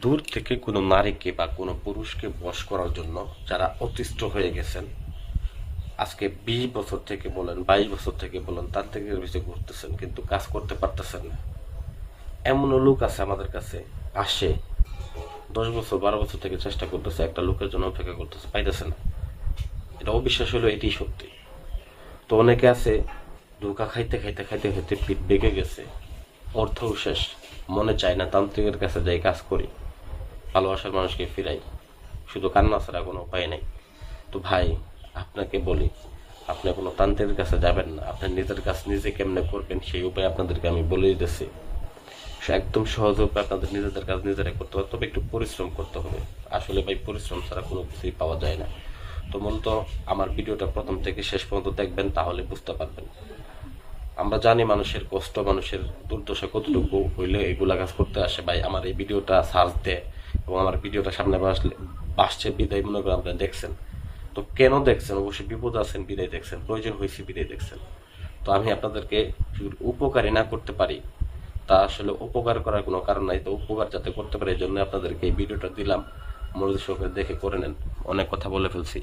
দূর থেকে কোনো নারীকে বা কোনো পুরুষকে বশ করার জন্য যারা অতিষ্ঠ হয়ে গেছেন, আজকে বিশ বছর থেকে বলেন, বাইশ বছর থেকে বলেন, তার থেকে বেশি ঘুরতেছেন, কিন্তু কাজ করতে পারতেছেন না। এমনও লোক আছে আমাদের কাছে, আসে, দশ বছর, বারো বছর থেকে চেষ্টা করতেছে, একটা লোকের জন্য অপেক্ষা করতেছে, পাইতেছে না। এটা অবিশ্বাস হলো এটাই সত্যি। তো অনেকে আছে, ধোকা খাইতে খাইতে খাইতে খাইতে পিঠ বেঁকে গেছে, অর্থও শেষ, মনে চায় না, তান্ত্রিকের কাছে যাই কাজ করি। ভালোবাসার মানুষকে ফিরাই। শুধু কান্না ছাড়া কোনো উপায় নেই। তো ভাই, আপনাকে বলি, আপনি কোনো তান্ত্রিকের কাছে যাবেন না। আপনি নিজের কাজ নিজে কেমনে করবেন সেই উপায় আপনাদেরকে আমি বলে দিতেছি। একদম সহজ উপায় আপনাদের নিজেদের কাজ নিজেরাই করতে হবে, তবে একটু পরিশ্রম করতে হবে। আসলে ভাই, পরিশ্রম ছাড়া কোনো কিছুই পাওয়া যায় না। তো মূলত আমার ভিডিওটা প্রথম থেকে শেষ পর্যন্ত দেখবেন, তাহলে বুঝতে পারবেন। আমরা জানি মানুষের কষ্ট, মানুষের দুর্দশা কতটুকু হইলে এগুলা কাজ করতে আসে। ভাই, আমার এই ভিডিওটা সার্চ দেয় এবং আমার ভিডিওটা সামনে আসলে বাসছে বিদায় মনে করে আপনারা দেখছেন। তো কেন দেখছেন? অবশ্যই বিপদ আছেন, বিদায় দেখছেন। প্রয়োজন হয়েছে বিদায় দেখছেন। তো আমি আপনাদেরকে যদি উপকারী না করতে পারি, তা আসলে উপকার করার কোনো কারণ নাই। তো উপকার যাতে করতে পারি, এই জন্য আপনাদেরকে এই ভিডিওটা দিলাম। মনোযোগ সহকারে দেখে করে নেন। অনেক কথা বলে ফেলছি।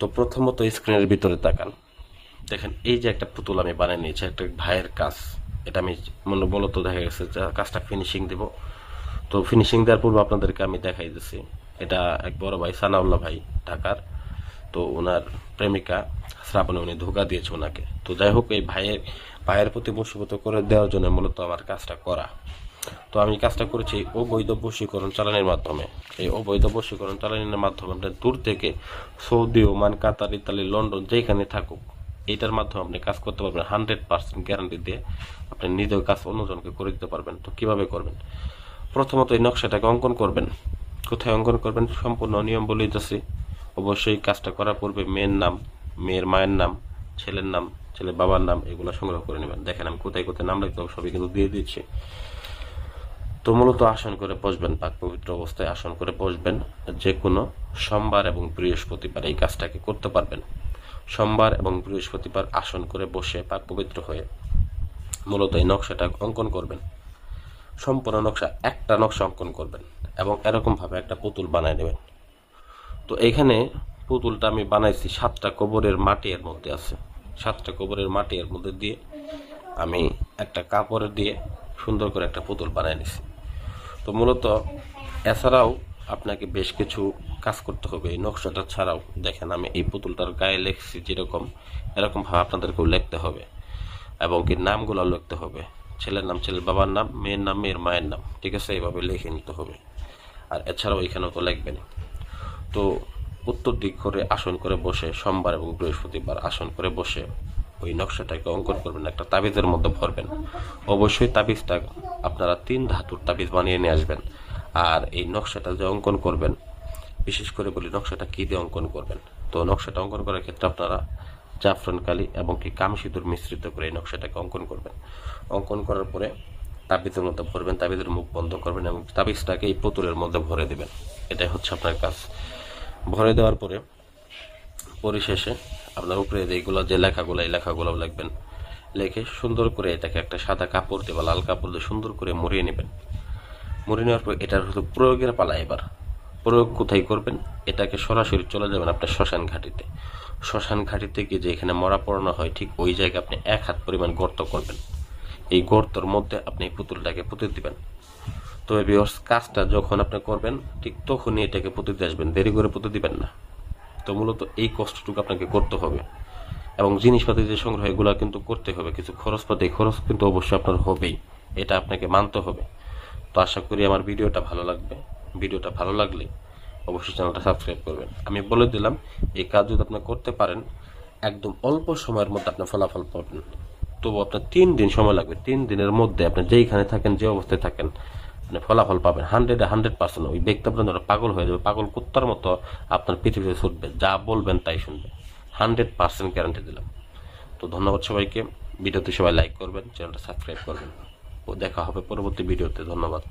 তো প্রথমত স্ক্রিনের ভিতরে তাকান। দেখেন, এই যে একটা পুতুল আমি বানিয়ে নিয়েছি, একটা ভাইয়ের কাজ। এটা আমি মনে বলতো দেখা গেছে কাজটা ফিনিশিং দেব। তো ফিনিশিং দেওয়ার পূর্বে আপনাদেরকে আমি দেখাই দিচ্ছি এটা এক বড় ভাই, সানাউল্লাহ ভাই, ঢাকার। তো ওনার প্রেমিকা শ্রাবণে উনি ধোকা দিয়েছে ওনাকে। তো যাই হোক, এই ভাইয়ের ভাইয়ের প্রতি বশীভূত করে দেওয়ার জন্য মূলত আমার কাজটা করা। তো আমি কাজটা করেছি অবৈধ বশীকরণ চালানির মাধ্যমে। এই অবৈধ বশীকরণ চালানির মাধ্যমে আপনার দূর থেকে Saudi, Oman, Qatar, Italy, London যেখানে থাকুক, এটার মাধ্যমে আপনি কাজ করতে পারবেন। হান্ড্রেড পার্সেন্ট গ্যারান্টি দিয়ে আপনি নিজের কাজ অন্যজনকে করে দিতে পারবেন। তো কীভাবে করবেন? প্রথমত এই নকশাটাকে অঙ্কন করবেন। কোথায় অঙ্কন করবেন? সম্পূর্ণ নিয়ম বলে দিতেছি অবশ্যই কাজটা করার পূর্বে মেয়ের নাম, মেয়ের মায়ের নাম, ছেলের নাম, ছেলের বাবার নাম এগুলো সংগ্রহ করে নেবেন। দেখেন আমি কোথায় কোথায় নাম লিখতে সবই কিন্তু দিয়ে দিচ্ছি। তো মূলত আসন করে বসবেন, পাক পবিত্র অবস্থায় আসন করে বসবেন। যে কোনো সোমবার এবং বৃহস্পতিবার এই কাজটাকে করতে পারবেন। সোমবার এবং বৃহস্পতিবার আসন করে বসে পাক পবিত্র হয়ে মূলত এই নকশাটা অঙ্কন করবেন। সম্পূর্ণ নকশা, একটা নকশা অঙ্কন করবেন এবং এরকমভাবে একটা পুতুল বানায় নেবেন। তো এখানে পুতুলটা আমি বানাইছি সাতটা কবরের মাটি এর মধ্যে আছে। সাতটা কবরের মাটি এর মধ্যে দিয়ে আমি একটা কাপড় দিয়ে সুন্দর করে একটা পুতুল বানাই নিছি। তো মূলত এছাড়াও আপনাকে বেশ কিছু কাজ করতে হবে। এই নকশাটা ছাড়াও দেখেন আমি এই পুতুলটার গায়ে লিখছি যেরকম, এরকমভাবে আপনাদেরকেও লিখতে হবে এবং কি নামগুলো লিখতে হবে। ছেলের নাম ছেলের বাবার নাম, মেয়ের নাম, মেয়ের মায়ের নাম। ঠিক আছে? এইভাবে লিখে নিতে হবে। আর এছাড়াও এখানেও তো লিখবেন। তো উত্তর দিক করে আসন করে বসে, সোমবার এবং বৃহস্পতিবার আসন করে বসে ওই নকশাটাকে অঙ্কন করবেন, একটা তাবিজের মধ্যে ভরবেন। অবশ্যই তাবিজটা আপনারা তিন ধাতুর তাবিজ বানিয়ে নিয়ে আসবেন আর এই নকশাটা যে অঙ্কন করবেন, বিশেষ করে বলি নকশাটা কী দিয়ে অঙ্কন করবেন? তো নকশাটা অঙ্কন করার ক্ষেত্রে আপনারা জাফরান কালি এবং কি কাম কামসিঁদুর মিশ্রিত করে এই নকশাটাকে অঙ্কন করবেন। অঙ্কন করার পরে তাবিজের মধ্যে ভরবেন, তাবিজের মুখ বন্ধ করবেন এবং তাবিজটাকে এই পুতুলের মধ্যে ভরে দেবেন। এটাই হচ্ছে আপনার কাজ। ভরে দেওয়ার পরে পরিশেষে আপনার উপরে এইগুলো যে লেখাগুলো, এই লেখাগুলো লিখবেন। লেখে সুন্দর করে এটাকে একটা সাদা কাপড় দিয়ে বা লাল কাপড় দিয়ে সুন্দর করে মুড়িয়ে নেবেন। মুড়িয়ে নেওয়ার পর এটার হলো প্রয়োগের পালা এবার। প্রয়োগ কোথায় করবেন? এটাকে সরাসরি চলে যাবেন আপনার শ্মশান ঘাটিতে। শ্মশান ঘাটিতে গিয়ে যে এখানে মরা পড়ানো হয়, ঠিক ওই জায়গায় আপনি এক হাত পরিমাণ গর্ত করবেন। এই গর্তর মধ্যে আপনি এই পুতুলটাকে পুঁতে দিবেন। তবে বিয়র্স কাজটা যখন আপনি করবেন, ঠিক তখনই এটাকে পুঁতে দিয়ে আসবেন। দেরি করে পুঁতে দিবেন না। তো মূলত এই কষ্টটুকু আপনাকে করতে হবে। এবং জিনিসপাতি যে সংগ্রহ, এগুলো কিন্তু করতে হবে। কিছু খরচপাতি খরচ কিন্তু অবশ্যই আপনার হবেই। এটা আপনাকে মানতে হবে। তো আশা করি আমার ভিডিওটা ভালো লাগবে। ভিডিওটা ভালো লাগলে অবশ্যই চ্যানেলটা সাবস্ক্রাইব করবেন। আমি বলে দিলাম, এই কাজ যদি আপনি করতে পারেন, একদম অল্প সময়ের মধ্যে আপনি ফলাফল পাবেন। তবু আপনার তিন দিন সময় লাগবে। তিন দিনের মধ্যে আপনি যেইখানে থাকেন, যে অবস্থায় থাকেন, আপনি ফলাফল পাবেন। হান্ড্রেডে হান্ড্রেড পার্সেন্ট ওই ব্যক্তি আপনার পাগল হয়ে যাবে। পাগল কুত্তার মতো আপনার পৃথিবীতে ছুটবে। যা বলবেন তাই শুনবে। হান্ড্রেড পার্সেন্ট গ্যারান্টি দিলাম। তো ধন্যবাদ সবাইকে। ভিডিওতে সবাই লাইক করবেন, চ্যানেলটা সাবস্ক্রাইব করবেন। ও দেখা হবে পরবর্তী ভিডিওতে। ধন্যবাদ।